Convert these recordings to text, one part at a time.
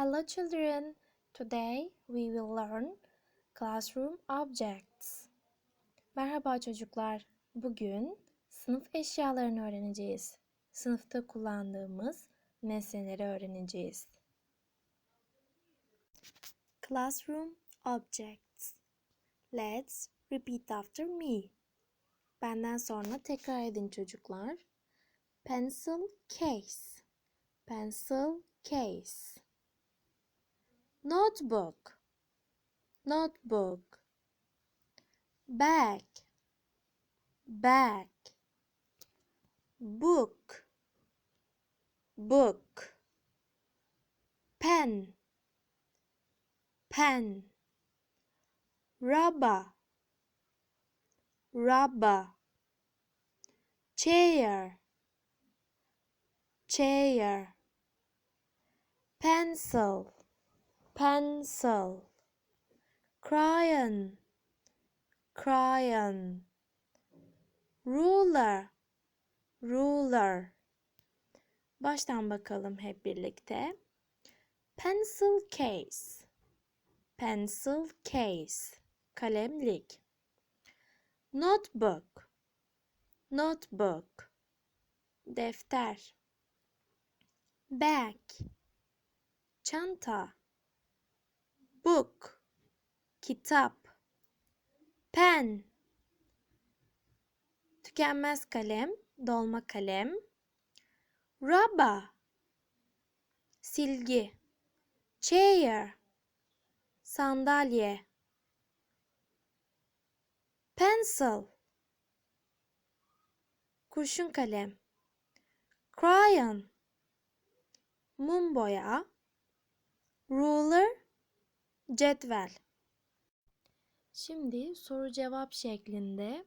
Hello children. Today we will learn classroom objects. Merhaba çocuklar. Bugün sınıf eşyalarını öğreneceğiz. Sınıfta kullandığımız nesneleri öğreneceğiz. Classroom objects. Let's repeat after me. Benden sonra tekrar edin çocuklar. Pencil case. Pencil case. Notebook. Notebook. Bag. Bag. Book. Book. Pen. Pen. Rubber. Rubber. Chair. Chair. Pencil. Pencil. Crayon. Crayon. Ruler. Ruler. Baştan bakalım hep birlikte. Pencil case. Pencil case. Kalemlik. Notebook. Notebook. Defter. Bag. Çanta. Book. Kitap. Pen. Tükenmez kalem, dolma kalem. Rubber. Silgi. Chair. Sandalye. Pencil. Kurşun kalem. Crayon. Mum boya. Ruler. Cetvel. Şimdi soru cevap şeklinde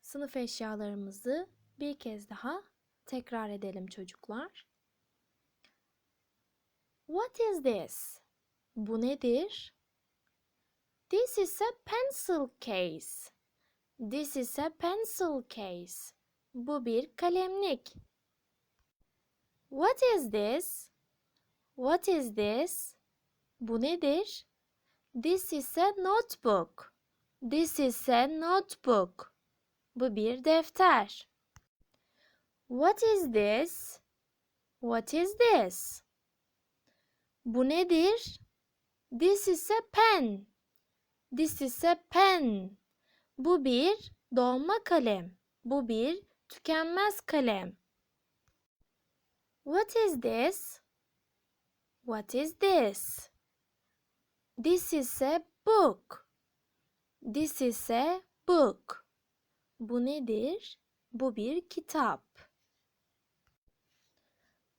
sınıf eşyalarımızı bir kez daha tekrar edelim çocuklar. What is this? Bu nedir? This is a pencil case. This is a pencil case. Bu bir kalemlik. What is this? What is this? Bu nedir? This is a notebook. This is a notebook. Bu bir defter. What is this? What is this? Bu nedir? This is a pen. This is a pen. Bu bir dolma kalem. Bu bir tükenmez kalem. What is this? What is this? This is a book. This is a book. Bu nedir? Bu bir kitap.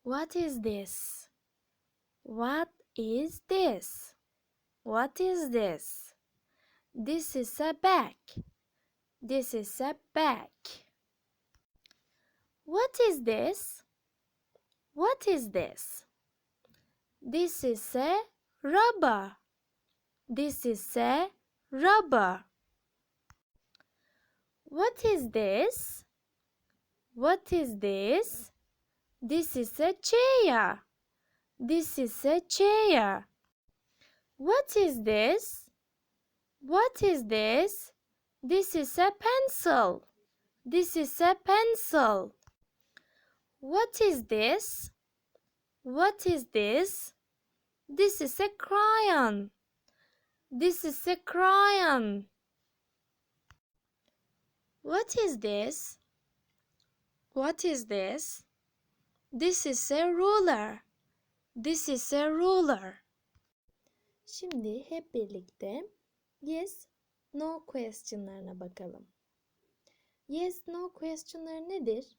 What is this? What is this? What is this? This is a bag. This is a bag. What is this? What is this? This is a rubber. This is a rubber. What is this? What is this? This is a chair. This is a chair. What is this? What is this? This is a pencil. This is a pencil. What is this? What is this? This is a crayon. This is a crayon. What is this? What is this? This is a ruler. This is a ruler. Şimdi hep birlikte yes, no question'larına bakalım. Yes, no question'ları nedir?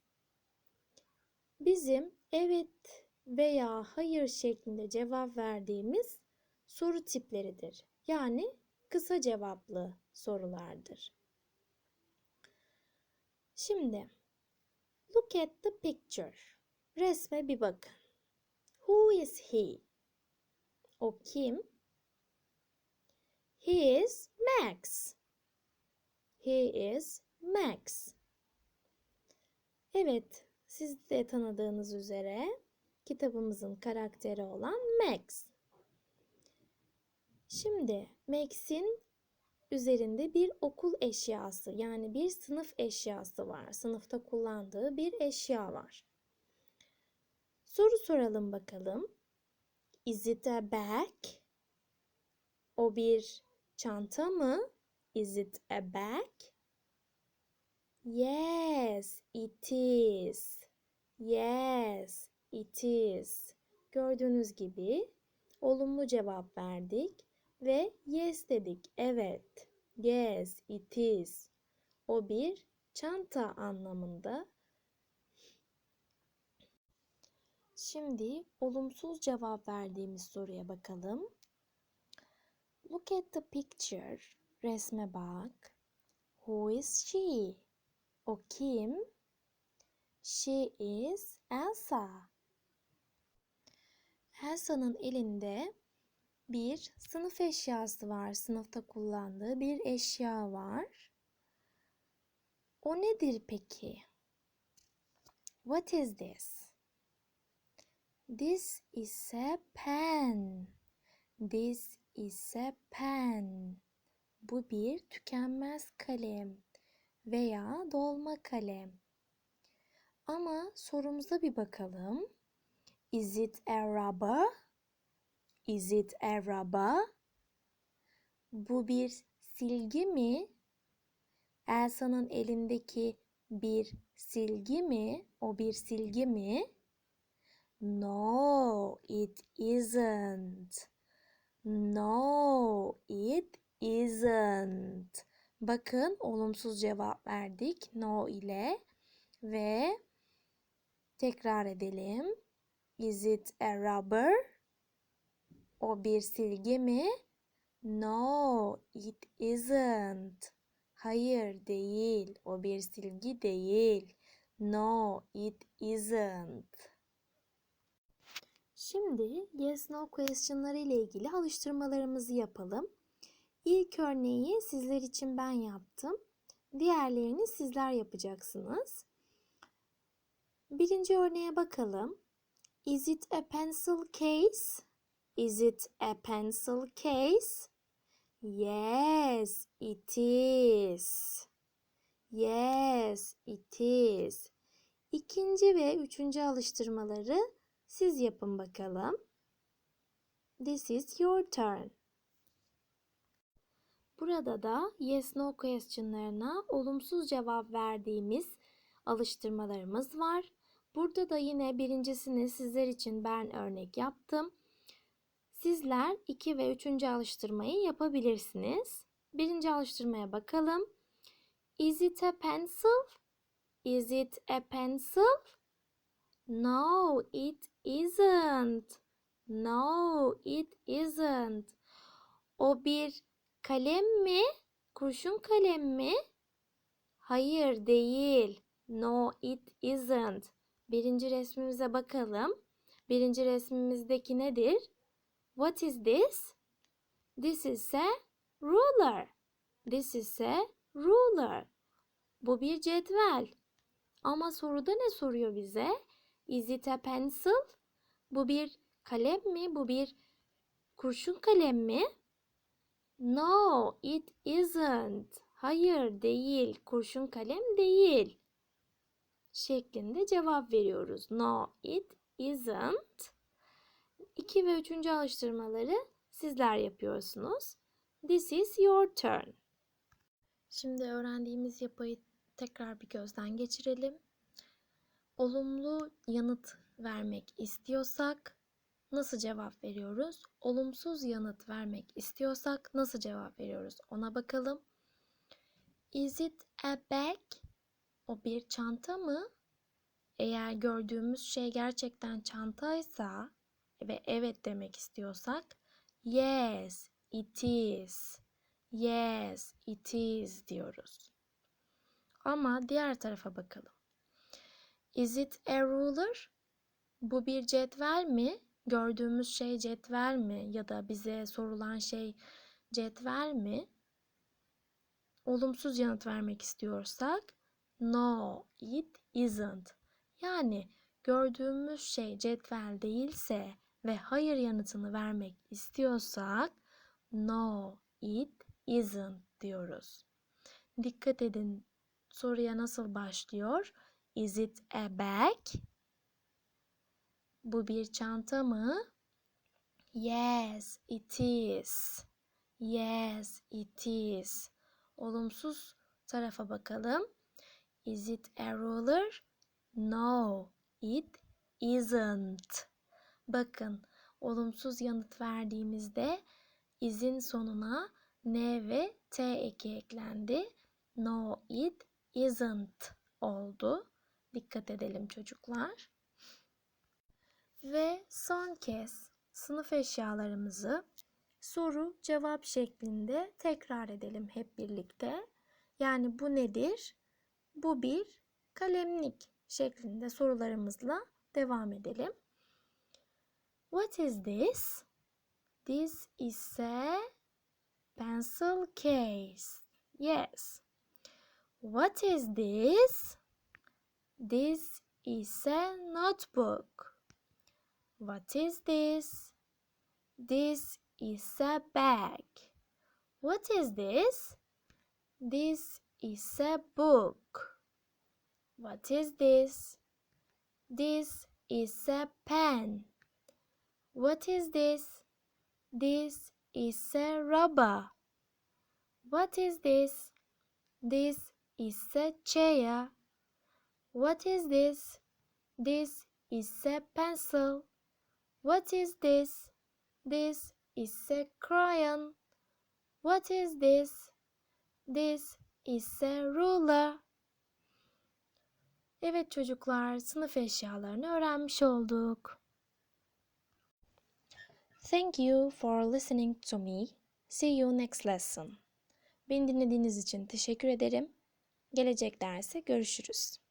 Bizim evet veya hayır şeklinde cevap verdiğimiz soru tipleridir. Yani kısa cevaplı sorulardır. Şimdi look at the picture. Resme bir bakın. Who is he? O kim? He is Max. He is Max. Evet, siz de tanıdığınız üzere kitabımızın karakteri olan Max. Şimdi Max'in üzerinde bir okul eşyası yani bir sınıf eşyası var. Sınıfta kullandığı bir eşya var. Soru soralım bakalım. Is it a bag? O bir çanta mı? Is it a bag? Yes, it is. Yes, it is. Gördüğünüz gibi olumlu cevap verdik ve yes dedik. Evet. Yes, it is. O bir çanta anlamında. Şimdi olumsuz cevap verdiğimiz soruya bakalım. Look at the picture. Resme bak. Who is she? O kim? She is Elsa. Elsa'nın elinde bir sınıf eşyası var. Sınıfta kullandığı bir eşya var. O nedir peki? What is this? This is a pen. This is a pen. Bu bir tükenmez kalem veya dolma kalem. Ama sorumuza bir bakalım. Is it a rubber? Is it a rubber? Bu bir silgi mi? Elsa'nın elindeki bir silgi mi? O bir silgi mi? No, it isn't. No, it isn't. Bakın olumsuz cevap verdik no ile ve tekrar edelim. Is it a rubber? O bir silgi mi? No, it isn't. Hayır değil. O bir silgi değil. No, it isn't. Şimdi yes no question'ları ile ilgili alıştırmalarımızı yapalım. İlk örneği sizler için ben yaptım. Diğerlerini sizler yapacaksınız. Birinci örneğe bakalım. Is it a pencil case? Is it a pencil case? Yes, it is. Yes, it is. İkinci ve üçüncü alıştırmaları siz yapın bakalım. This is your turn. Burada da yes no question'larına olumsuz cevap verdiğimiz alıştırmalarımız var. Burada da yine birincisini sizler için ben örnek yaptım. Sizler 2 ve 3. alıştırmayı yapabilirsiniz. Birinci alıştırmaya bakalım. Is it a pencil? Is it a pencil? No, it isn't. No, it isn't. O bir kalem mi? Kurşun kalem mi? Hayır değil. No, it isn't. Birinci resmimize bakalım. Birinci resmimizdeki nedir? What is this? This is a ruler. This is a ruler. Bu bir cetvel. Ama soruda ne soruyor bize? Is it a pencil? Bu bir kalem mi? Bu bir kurşun kalem mi? No, it isn't. Hayır değil. Kurşun kalem değil. Şeklinde cevap veriyoruz. No, it isn't. 2 ve 3. alıştırmaları sizler yapıyorsunuz. This is your turn. Şimdi öğrendiğimiz yapıyı tekrar bir gözden geçirelim. Olumlu yanıt vermek istiyorsak nasıl cevap veriyoruz? Olumsuz yanıt vermek istiyorsak nasıl cevap veriyoruz? Ona bakalım. Is it a bag? O bir çanta mı? Eğer gördüğümüz şey gerçekten çantaysa ve evet demek istiyorsak yes, it is. Yes, it is diyoruz. Ama diğer tarafa bakalım. Is it a ruler? Bu bir cetvel mi? Gördüğümüz şey cetvel mi? Ya da bize sorulan şey cetvel mi? Olumsuz yanıt vermek istiyorsak no, it isn't. Yani gördüğümüz şey cetvel değilse ve hayır yanıtını vermek istiyorsak no it isn't diyoruz. Dikkat edin soruya nasıl başlıyor? Is it a bag? Bu bir çanta mı? Yes, it is. Yes, it is. Olumsuz tarafa bakalım. Is it a ruler? No, it isn't. Bakın, olumsuz yanıt verdiğimizde izin sonuna n ve t eki eklendi. No, it isn't oldu. Dikkat edelim çocuklar. Ve son kez sınıf eşyalarımızı soru cevap şeklinde tekrar edelim hep birlikte. Yani bu nedir? Bu bir kalemlik şeklinde sorularımızla devam edelim. What is this? This is a pencil case. Yes. What is this? This is a notebook. What is this? This is a bag. What is this? This is a book. What is this? This is a pen. What is this? This is a rubber. What is this? This is a chair. What is this? This is a pencil. What is this? This is a crayon. What is this? This is a ruler. Evet çocuklar, sınıf eşyalarını öğrenmiş olduk. Thank you for listening to me. See you next lesson. Beni dinlediğiniz için teşekkür ederim. Gelecek derse görüşürüz.